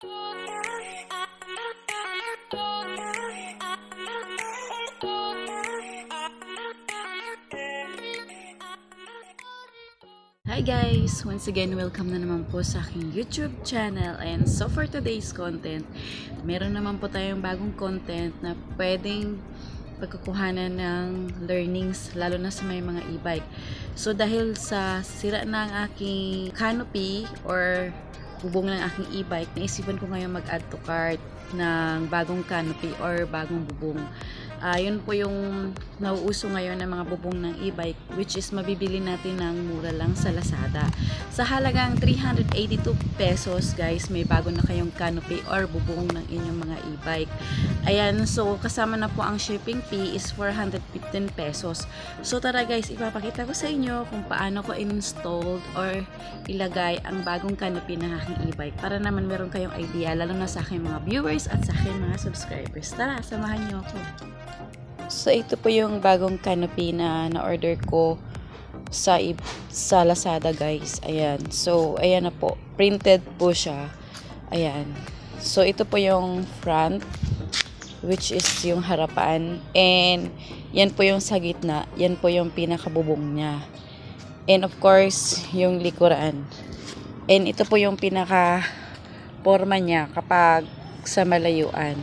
Hi guys! Once again, welcome na naman po sa aking YouTube channel. And so for today's content, meron naman po tayong bagong content na pwedeng pagkukuhanan ng learnings, lalo na sa may mga e-bike. So dahil sa sira ang aking canopy or bubong ng aking e-bike, naisipan ko ngayon mag-add to cart ng bagong canopy or bagong bubong. Ah, yun po yung nauuso ngayon ng mga bubong ng e-bike which is mabibili natin ng mura lang sa Lazada. Sa halagang 382 pesos guys, may bago na kayong canopy or bubong ng inyong mga e-bike. Ayan, so kasama na po ang shipping fee is 415 pesos. So tara guys, ipapakita ko sa inyo kung paano ko installed or ilagay ang bagong canopy ng aking e-bike para naman meron kayong idea lalo na sa aking mga viewers at sa aking mga subscribers. Tara, samahan niyo ako. So ito po yung bagong canopy na na-order ko sa sa Lazada guys. Ayan. So ayan na po. Printed po siya. Ayan. So ito po yung front which is yung harapan and yan po yung sa gitna. Yan po yung pinakabubong niya. And of course, yung likuran. And ito po yung pinaka forma niya kapag sa malayuan.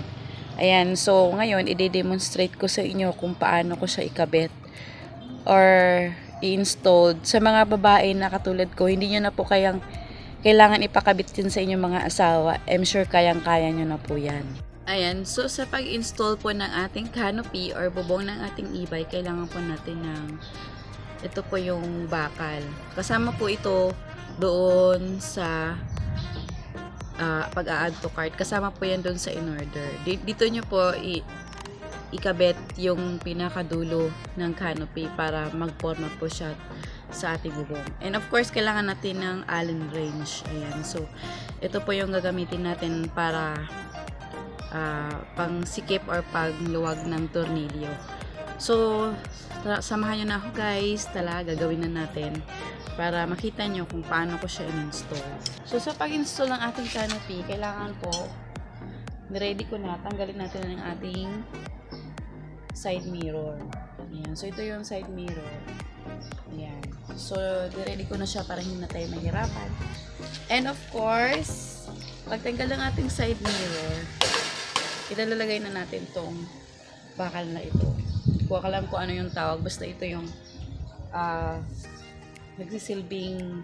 Ayan, so ngayon, i-demonstrate ko sa inyo kung paano ko siya ikabit or i-installed. Sa mga babae na katulad ko, hindi nyo na po kayang kailangan ipakabit din sa inyong mga asawa. I'm sure kayang-kaya nyo na po yan. Ayan, so sa pag-install po ng ating canopy or bubong ng ating e-bike, kailangan po natin ng ito po yung bakal. Kasama po ito doon sa ah, pag-a-add to cart. Kasama po yan doon sa in-order. Di- Dito nyo po i- ikabit yung pinakadulo ng canopy para magporma po siya sa ating bubong. And of course, kailangan natin ng Allen wrench. Ayan. So, ito po yung gagamitin natin para ah, pang sikip or pagluwag ng tornilyo. So, tara, samahan nyo na ako guys. Tala, gagawin na natin para makita nyo kung paano ko siya in-install. So, sa pag-install ng ating canopy, kailangan po, ready ko na, tanggalin natin ang ating side mirror. Ayan. So, ito yung side mirror. Ayan. So, ready ko na siya para hindi na tayo mahirapan. And of course, pagtanggal ng ating side mirror, ilalagay na natin tong bakal na ito. Ka lang kung ano yung tawag. Basta ito yung ah nagsisilbing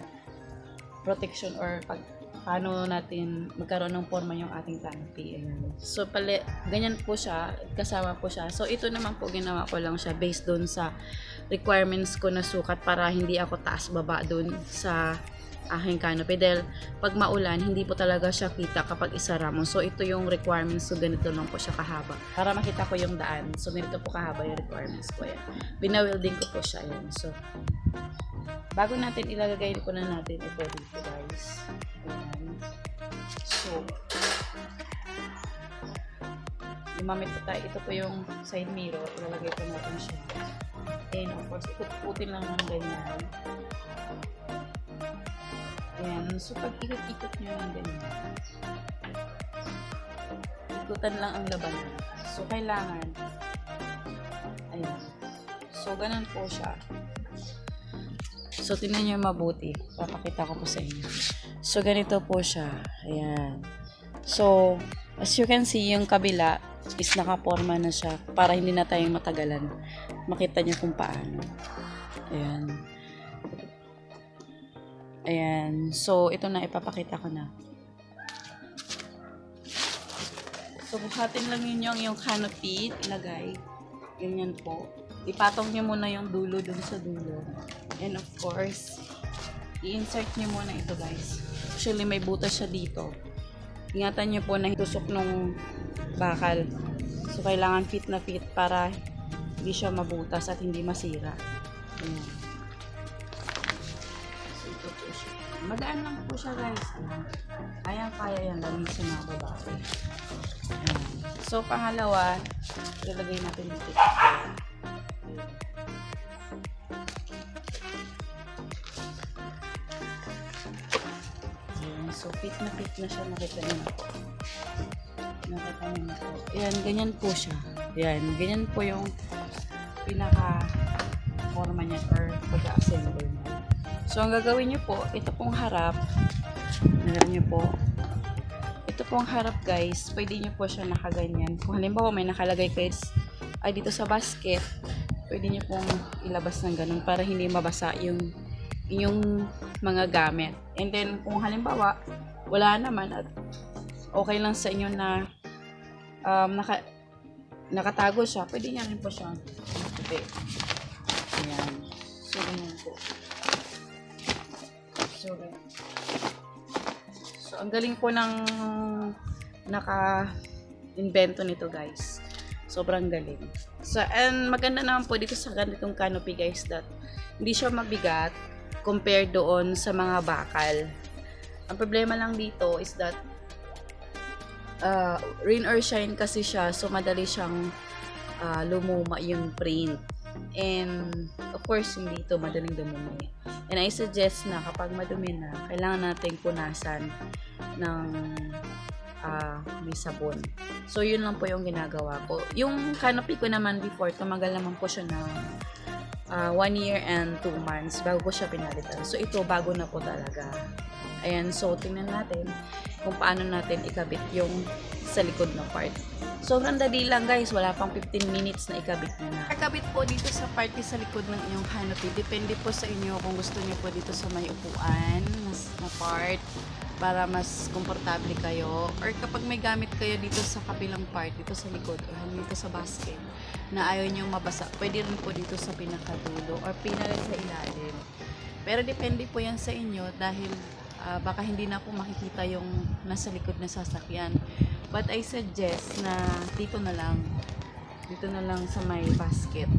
protection or pag paano natin magkaroon ng forma yung ating canopy. So, pali, ganyan po siya, kasama po siya. So, ito naman po, ginawa ko lang siya based doon sa requirements ko na sukat para hindi ako taas baba doon sa aking canopy. Dahil pag maulan, hindi po talaga siya kita kapag isara mo. So, ito yung requirements ko, ganito lang po siya kahaba. Para makita ko yung daan. So, ganito po kahaba yung requirements ko. Yan. Binawilding ko po siya. Yan. So, bago natin ilalagay ko na natin ito dito guys. Ayan. So, gumamit po tayo. Ito po yung side mirror. Ilalagay po natin siya. And of course, ikot-ikutin lang ng ganyan. Ayan. So, pag ikot-ikot nyo ng ganyan, ikutan lang ang labanan. So, kailangan, ayan. So, ganun po siya. So, tingnan nyo mabuti. Papakita ko po sa inyo. So, ganito po siya. Ayan. So, as you can see, yung kabila is nakaporma na siya para hindi na tayong matagalan. Makita nyo kung paano. Ayan. Ayan. So, ito na. Ipapakita ko na. So, buhatin lang yun yung, yung canopy. Ilagay. Ganyan po. Ipatong nyo muna yung dulo dun sa dulo. And of course, i-insert nyo muna ito guys. Actually, may butas siya dito. Ingatan nyo po na tusok nung bakal. So, kailangan fit na fit para hindi siya mabutas at hindi masira. Ayan. Magaan lang po siya guys. Ayan. Kayang-kaya yan lalo sa mga babae. So, pangalawa, ilalagay natin yung. Ayan. So, fit na fit na siya. Nakita niyo. Nakita niyo na po. Ayan, ganyan po siya. Ayan, ganyan po yung pinaka forma niya or pag-assemble niya. So, ang gagawin niyo po, ito pong harap. Meron niyo po. Ito pong harap guys, pwede niyo po siya nakaganyan. Kung halimbawa may nakalagay kayo s- ay dito sa basket, pwede niyo pong ilabas ng ganun para hindi mabasa yung inyong mga gamit. And then, kung halimbawa, wala naman at okay lang sa inyo na um, naka, nakatago siya, pwede niya rin po siyang ikuti. Ayan. So, ganyan po. So. So, ang galing po ng naka-invento nito, guys. Sobrang galing. So, and maganda naman po dito sa ganitong canopy, guys, that hindi siya mabigat compared doon sa mga bakal. Ang problema lang dito is that uh, rain or shine kasi siya, so madali siyang uh, lumuma yung print. And of course, hindi ito madaling dumumi. And I suggest na kapag madumi na, kailangan nating punasan ng ah, may sabon. So, yun lang po yung ginagawa ko. Yung canopy ko naman before, tumagal naman po siya ng ah, one year and two months bago ko siya pinalitan. So, ito, bago na po talaga. Ayan, so, tingnan natin kung paano natin ikabit yung sa likod na part. Sobrang dali lang guys, wala pang 15 minutes na ikabit na na. Kakabit po dito sa party sa likod ng inyong canopy. Depende po sa inyo kung gusto niyo po dito sa may upuan, mas na part, para mas komportable kayo. Or kapag may gamit kayo dito sa kabilang part, dito sa likod, or dito sa basket, na ayaw niyong mabasa, pwede rin po dito sa pinakadulo, or pinaka sa ilalim. Pero depende po yan sa inyo dahil ah, baka hindi na po makikita yung nasa likod na sasakyan. But I suggest na dito na lang. Dito na lang sa may basket.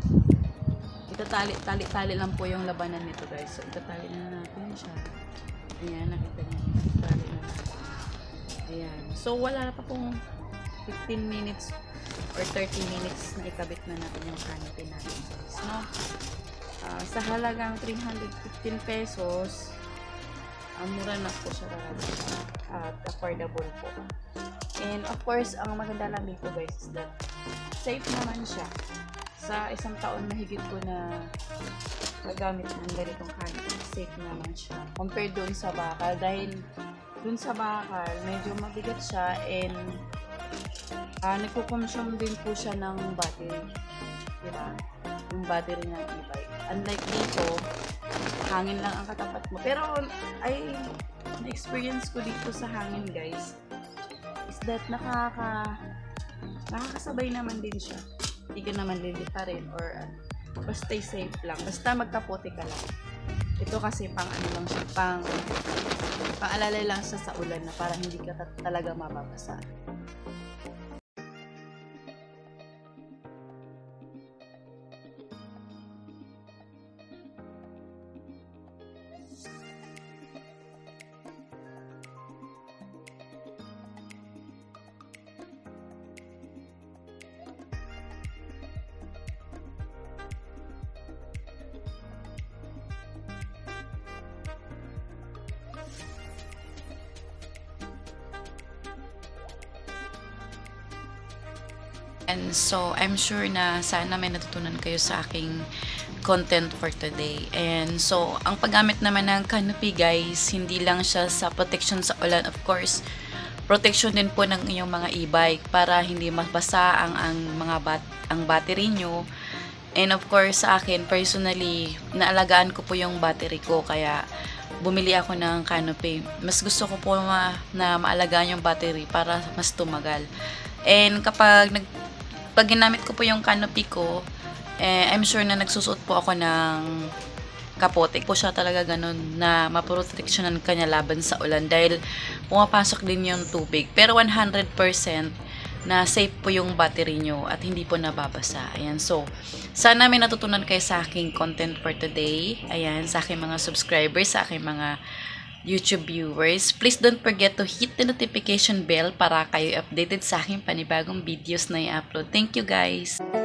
Itatali, tali, tali lang po yung labanan nito guys. So, itatali na natin siya. Ayan, nakita niyo. Tali na natin. Ayan. So, wala pa pong 15 minutes or 30 minutes na ikabit na natin yung canopy natin guys. No? Ah, sa halagang 315 pesos, ang mura na po siya talaga at affordable po. And of course, ang maganda lang dito guys is that safe naman siya. Sa isang taon mahigit ko na nagamit ng ganitong canopy, safe naman siya. Compared doon sa bakal dahil doon sa bakal, medyo mabigat siya and uh, nagko-consume din po siya ng battery. Diba? Yung battery ng e-bike. Unlike dito, hangin lang ang katapat mo. Pero, ay, na-experience ko dito sa hangin, guys, is that nakaka, nakakasabay naman din siya. Hindi ka naman lilita rin or ano. Basta safe lang. Basta magkapote ka lang. Ito kasi pang ano lang siya, pang paalalay lang siya sa ulan na para hindi ka ta- talaga mababasa. And so, I'm sure na sana may natutunan kayo sa aking content for today. And so, ang paggamit naman ng canopy guys, hindi lang siya sa protection sa ulan. Of course, protection din po ng inyong mga e-bike para hindi mabasa ang, ang mga bat, ang battery nyo. And of course, sa akin, personally, naalagaan ko po yung battery ko. Kaya, bumili ako ng canopy. Mas gusto ko po ma, na maalagaan yung battery para mas tumagal. And kapag nag pag ginamit ko po yung canopy ko, eh, I'm sure na nagsusuot po ako ng kapote. Po siya talaga ganun na maproteksyonan kanya laban sa ulan dahil pumapasok din yung tubig. Pero 100% na safe po yung battery nyo at hindi po nababasa. Ayan, so, sana may natutunan kayo sa aking content for today. Ayan, sa aking mga subscribers, sa aking mga YouTube viewers. Please don't forget to hit the notification bell para kayo updated sa aking panibagong videos na i-upload. Thank you guys!